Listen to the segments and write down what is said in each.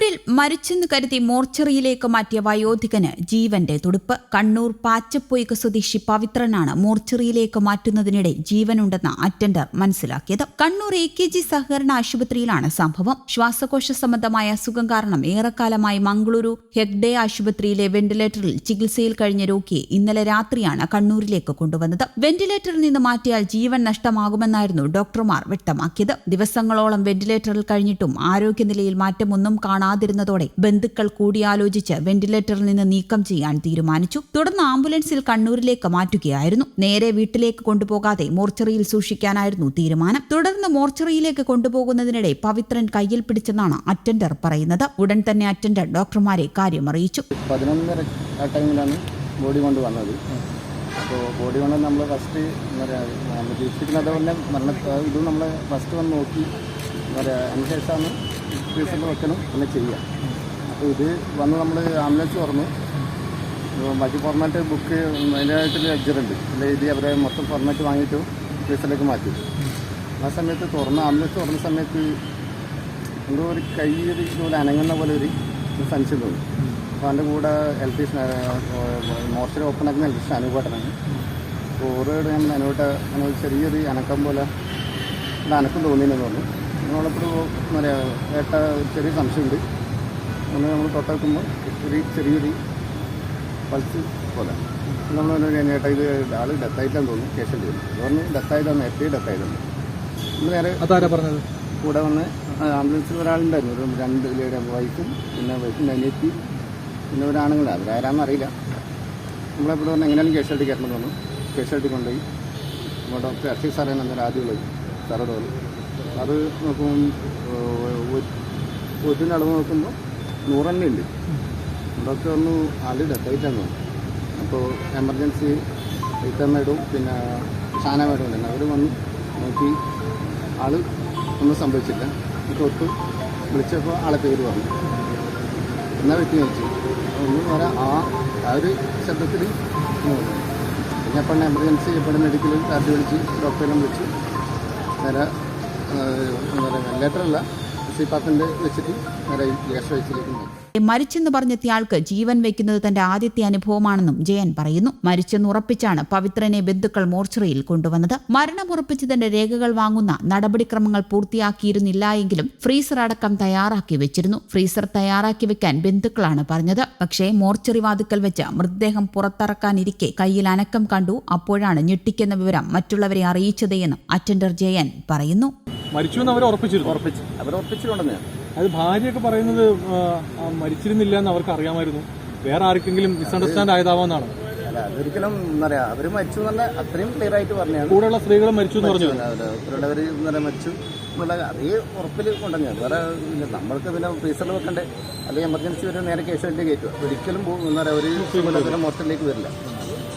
കണ്ണൂരിൽ മരിച്ചെന്ന് കരുതി മോർച്ചറിയിലേക്ക് മാറ്റിയ വയോധികന് ജീവന്റെ തുടുപ്പ്. കണ്ണൂർ പാച്ചപ്പൊയ്ക്ക് സ്വദേശി പവിത്രനാണ് മോർച്ചറിയിലേക്ക് മാറ്റുന്നതിനിടെ ജീവനുണ്ടെന്ന് അറ്റൻഡർ മനസ്സിലാക്കിയത്. കണ്ണൂർ എ കെ ജി സഹകരണ ആശുപത്രിയിലാണ് സംഭവം. ശ്വാസകോശ സംബന്ധമായ അസുഖം കാരണം ഏറെക്കാലമായി മംഗളൂരു ഹെഗ്ഡേ ആശുപത്രിയിലെ വെന്റിലേറ്ററിൽ ചികിത്സയിൽ കഴിഞ്ഞ രോഗിയെ ഇന്നലെ രാത്രിയാണ് കണ്ണൂരിലേക്ക് കൊണ്ടുവന്നത്. വെന്റിലേറ്ററിൽ നിന്ന് മാറ്റിയാൽ ജീവൻ നഷ്ടമാകുമെന്നായിരുന്നു ഡോക്ടർമാർ വ്യക്തമാക്കിയത്. ദിവസങ്ങളോളം വെന്റിലേറ്ററിൽ കഴിഞ്ഞിട്ടും ആരോഗ്യനിലയിൽ മാറ്റമൊന്നും കാണാതിരുന്നതോടെ ബന്ധുക്കൾ കൂടിയാലോചിച്ച് വെന്റിലേറ്ററിൽ നിന്ന് നീക്കം ചെയ്യാൻ തീരുമാനിച്ചു. തുടർന്ന് ആംബുലൻസിൽ കണ്ണൂരിലേക്ക് മാറ്റുകയായിരുന്നു. നേരെ വീട്ടിലേക്ക് കൊണ്ടുപോകാതെ മോർച്ചറിയിൽ സൂക്ഷിക്കാനായിരുന്നു തീരുമാനം. തുടർന്ന് മോർച്ചറിയിലേക്ക് കൊണ്ടുപോകുന്നതിനിടെ പവിത്രൻ കയ്യിൽ പിടിച്ചെന്നാണ് അറ്റൻഡർ പറയുന്നത്. ഉടൻ തന്നെ അറ്റൻഡർ ഡോക്ടർമാരെ കാര്യം അറിയിച്ചു ടൈമിലാണ് ബോഡി കൊണ്ട് വന്നത്. അപ്പോൾ ബോഡി കൊണ്ട് നമ്മൾ ഫസ്റ്റ് എന്താ പറയുക ചികിത്സിക്കുന്നത് പോലെ മരണ നമ്മൾ ഫസ്റ്റ് വന്ന് നോക്കി. എന്താ പറയുക അതിന് ഫ്രീസറിൽ വെക്കണം അങ്ങനെ ചെയ്യാം. അപ്പോൾ ഇത് വന്ന് നമ്മൾ ആംബുലൻസ് അപ്പോൾ ബാക്കി ഫോർമാറ്റ് ബുക്ക് അതിന്റെതായിട്ടൊരു അഡ്ജറുണ്ട് അതിൽ എഴുതി അവരെ മൊത്തം ഫോർമാറ്റ് വാങ്ങിയിട്ട് ഫ്രീസറിലേക്ക് മാറ്റി. ആ സമയത്ത് തുറന്ന ആംബുലൻസ് തുറന്ന സമയത്ത് എന്തോ ഒരു കൈ ഇതുപോലെ അനങ്ങുന്ന പോലെ ഒരു സംശയം തോന്നി. അപ്പോൾ അതിന്റെ കൂടെ ഇലക്ട്രീഷ്യൻ മോർച്ചറി ഓപ്പൺ ആക്കുന്ന ഇലക്ട്രീഷ്യൻ അനുഭവട്ടനാണ് അപ്പോൾ ഓരോട് ഞാൻ അങ്ങനെ ചെറിയൊരു അനക്കം പോലെ അനക്കം തോന്നിയെന്ന് പറഞ്ഞു നമ്മളിപ്പോൾ എന്താ പറയുക ഏട്ട ചെറിയ സംശയമുണ്ട്. നമ്മൾ നമ്മൾ തൊട്ടേക്കുമ്പോൾ ഒരു ചെറിയൊരു പൾസ് പോലെ. നമ്മൾ ഏട്ടാ ഇത് ആൾ ഡെത്തായിട്ടാന്ന് തോന്നുന്നു. കേസിൽ തോന്നുന്നു അത് പറഞ്ഞ് ഡെത്തായതാണ് എത്തി ഡെത്തായതാണ് നമ്മൾ നേരെ അതാരാ പറഞ്ഞത്? കൂടെ വന്ന് ആംബുലൻസിൽ ഒരാളുണ്ടായിരുന്നു ഒരു രണ്ട് വൈഫും പിന്നെ വൈഫിന്റെ അനിയത്തി പിന്നെ ഒരാണുങ്ങളാണ് അവരാരാന്ന് അറിയില്ല. നമ്മളെപ്പോൾ പറഞ്ഞാൽ എങ്ങനെയാലും കേശാലിറ്റി കയറ്റണം പറഞ്ഞു. കേശാലിറ്റി കൊണ്ടുപോയി. നമ്മുടെ ഡോക്ടർ അക്ഷയ് സാറേ എന്നൊരു ആദ്യമുള്ളത് സാറോട് പറഞ്ഞു. അത് നോക്കുമ്പോൾ ഒരു അളവ് നോക്കുമ്പോൾ നൂറെണ്ണ ഉണ്ട് ഡോക്ടർ ഒന്ന് ആൾ ഡെത്തായിട്ടാന്ന് പറഞ്ഞു അപ്പോൾ എമർജൻസി ഈത്ത മേഡവും പിന്നെ ഷാന മേഡവും ഉണ്ടായിരുന്നു അവർ വന്ന് നോക്കി. ആൾ ഒന്നും സംഭവിച്ചില്ല. തൊട്ട് വിളിച്ചപ്പോൾ ആളെ പേര് പറഞ്ഞു. എന്നാ വ്യക്തി വിളിച്ചു ഒന്നും പറയാം ആ ആ ഒരു ശബ്ദത്തിൽ പിന്നെ എപ്പോഴും എമർജൻസി എപ്പോഴും മെഡിക്കലിൽ കാർഡ് വിളിച്ച് ഡോക്ടറെ വിളിച്ച് നേരെ വെച്ചിട്ട് മരിച്ചെന്ന് പറഞ്ഞെത്തിയാൾക്ക് ജീവൻ വെക്കുന്നത് തന്റെ ആദ്യത്തെ അനുഭവമാണെന്നും ജയൻ പറയുന്നു. മരിച്ചെന്ന് ഉറപ്പിച്ചാണ് പവിത്രനെ ബന്ധുക്കൾ മോർച്ചറിയിൽ കൊണ്ടുവന്നത്. മരണമുറപ്പിച്ചതിന്റെ രേഖകൾ വാങ്ങുന്ന നടപടിക്രമങ്ങൾ പൂർത്തിയാക്കിയിരുന്നില്ല എങ്കിലും ഫ്രീസർ അടക്കം തയ്യാറാക്കി വെച്ചിരുന്നു. ഫ്രീസർ തയ്യാറാക്കി വെക്കാൻ ബന്ധുക്കളാണ് പറഞ്ഞത്. പക്ഷേ മോർച്ചറി വാതുക്കൽ വെച്ച് മൃതദേഹം പുറത്തിറക്കാനിരിക്കെ കയ്യിൽ അനക്കം കണ്ടു. അപ്പോഴാണ് ഞെട്ടിക്കുന്ന വിവരം മറ്റുള്ളവരെ അറിയിച്ചതെന്നും അറ്റൻഡർ ജയൻ പറയുന്നു. മരിച്ചു എന്ന് അവർ ഉറപ്പിച്ചിരുന്നു. ഉറപ്പിച്ചു. അവർ ഉറപ്പിച്ചിട്ടുണ്ടെന്ന് അത് ഭാര്യയൊക്കെ പറയുന്നത് മരിച്ചിരുന്നില്ല എന്ന് അവർക്ക് അറിയാമായിരുന്നു. വേറെ ആർക്കെങ്കിലും മിസ്അണ്ടർസ്റ്റാൻഡ് ആയതാവാന്നാണ്. അല്ല അതൊരിക്കലും എന്താ പറയാ അവർ മരിച്ചു എന്ന് പറഞ്ഞാൽ അത്രയും ക്ലിയർ ആയിട്ട് പറഞ്ഞു കൂടെയുള്ള സ്ത്രീകൾ മരിച്ചു എന്ന് പറഞ്ഞു അവർ മരിച്ചു എന്നുള്ള അതേ ഉറപ്പിൽ കൊണ്ടു വേറെ ഇല്ല നമ്മൾക്ക് പിന്നെ ഫ്രീസറിൽ വെക്കണ്ടേ? അല്ലെങ്കിൽ എമർജൻസി വരെ നേരെ കേസ് വേണ്ടി കയറ്റുക ഒരിക്കലും എന്താ പറയുക ഒരു മോർച്ചറിലേക്ക് വരില്ല.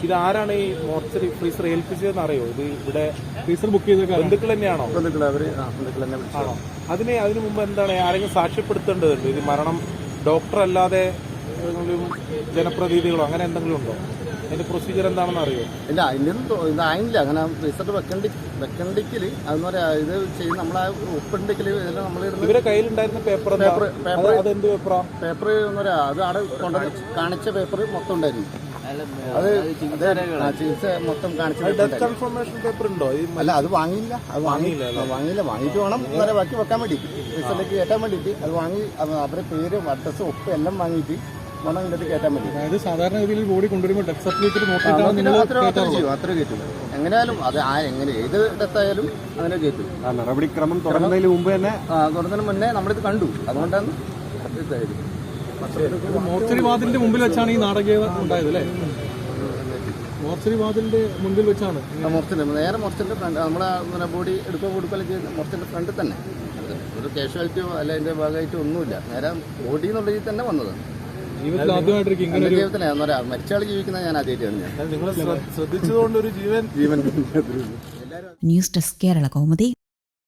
ഇതാരാണ് ഈ മോർച്ചറി ഫ്രീസർ ഏൽപ്പിച്ചതെന്ന് അറിയോ ഇത് ഇവിടെ ഫ്രീസർ ബുക്ക് ചെയ്ത ബന്ധുക്കൾ തന്നെയാണോ? ബന്ധുക്കൾ അവർ ബന്ധുക്കൾ തന്നെ ആണോ? അതിന് അതിനു മുമ്പ് എന്താണ് ആരെങ്കിലും സാക്ഷ്യപ്പെടുത്തേണ്ടതുണ്ട്? ഇത് മരണം ഡോക്ടർ അല്ലാതെ ഏതെങ്കിലും ജനപ്രതിനിധികളോ അങ്ങനെ എന്തെങ്കിലും ഉണ്ടോ? അതിന്റെ പ്രൊസീജിയർ എന്താണെന്ന് അറിയോ? ഇല്ല അതിന്റെയൊന്നും തോ- ഇതായില്ല അങ്ങനെ റിസൾട്ട് വെക്കണ്ടി വെക്കണ്ടിക്കൽ അതെന്ന് പറയാ ഇത് ചെയ്ത് നമ്മളെ ഒപ്പുണ്ടെങ്കിൽ ഇതെല്ലാം നമ്മളിരുന്ന് ഇവരെ കയ്യിലുണ്ടായിരുന്ന പേപ്പർ പേപ്പർ പേപ്പർ അതെന്ത് പേപ്പറാ? പേപ്പർ എന്ന് പറയാ അത് അവിടെ കൊണ്ടുവന്ന് കാണിച്ച. പേപ്പർ മൊത്തം ഉണ്ടായിരുന്നു. അത് ആ, ചികിത്സ മൊത്തം കാണിച്ച paper കൺഫർമേഷൻ പേപ്പർ ഉണ്ടോ അല്ല അത് വാങ്ങിയില്ല. അത് വാങ്ങിയില്ല വാങ്ങിയില്ല. വാങ്ങിയിട്ട് വേണം ഇന്നലെ ബാക്കി വെക്കാൻ വേണ്ടിയിട്ട് ഫ്രീസറിലേക്ക് കയറ്റാൻ വേണ്ടിയിട്ട് അത് വാങ്ങി അവരുടെ പേര് അഡ്രസ്സും ഒപ്പ് എല്ലാം വാങ്ങിയിട്ട് വേണം ഇതിലേക്ക് കയറ്റാൻ വേണ്ടി. അതായത് സാധാരണ രീതിയിൽ ബോഡി കൊണ്ടുവരുമ്പോൾ ഡെത്ത് സർട്ടിഫിക്കറ്റ് നോക്കിയിട്ടാണ് നിങ്ങൾ ചെയ്യും അത്ര കയറ്റും എങ്ങനെയാലും അത് ആ എങ്ങനെ ഏത് ഡെത്തായാലും അങ്ങനെ കയറ്റും നടപടിക്രമം തുടങ്ങുന്നതിന് മുമ്പ് തന്നെ തുറന്നതിന് മുന്നേ നമ്മളിത് കണ്ടു. അതുകൊണ്ടാണ് ഇതായത്. മോർച്ചറി വാതിലിന്റെ മുമ്പിൽ വെച്ചാണ് ഈ നാടകീയത ഉണ്ടായത് അല്ലേ? മോർച്ചറി വാതിലിന്റെ മുമ്പിൽ വെച്ചാണ്. ആ മുറച്ചിന്റെ നേരെ മോർച്ചറിന്റെ ഫ്രണ്ട് നമ്മളെ ബോഡി എടുക്കുക കൊടുക്കുക ചെയ്യുന്ന ഫ്രണ്ടിൽ തന്നെ. ഒരു കാഷ്വാലിറ്റിയോ അല്ല അതിന്റെ ഭാഗമായിട്ടോ ഒന്നുമില്ല. നേരെ ബോഡി എന്നുള്ള രീതിയിൽ തന്നെ വന്നത്. ജീവിതത്തിലെ ആദ്യമായിട്ടായിരിക്കും ജീവിക്കുന്ന ഞാൻ ആദ്യമായിട്ട് ശ്രദ്ധിച്ചതുകൊണ്ട് ഒരു ജീവൻ ജീവൻ ന്യൂസ് ഡെസ്ക് കേരള കൗമുദി.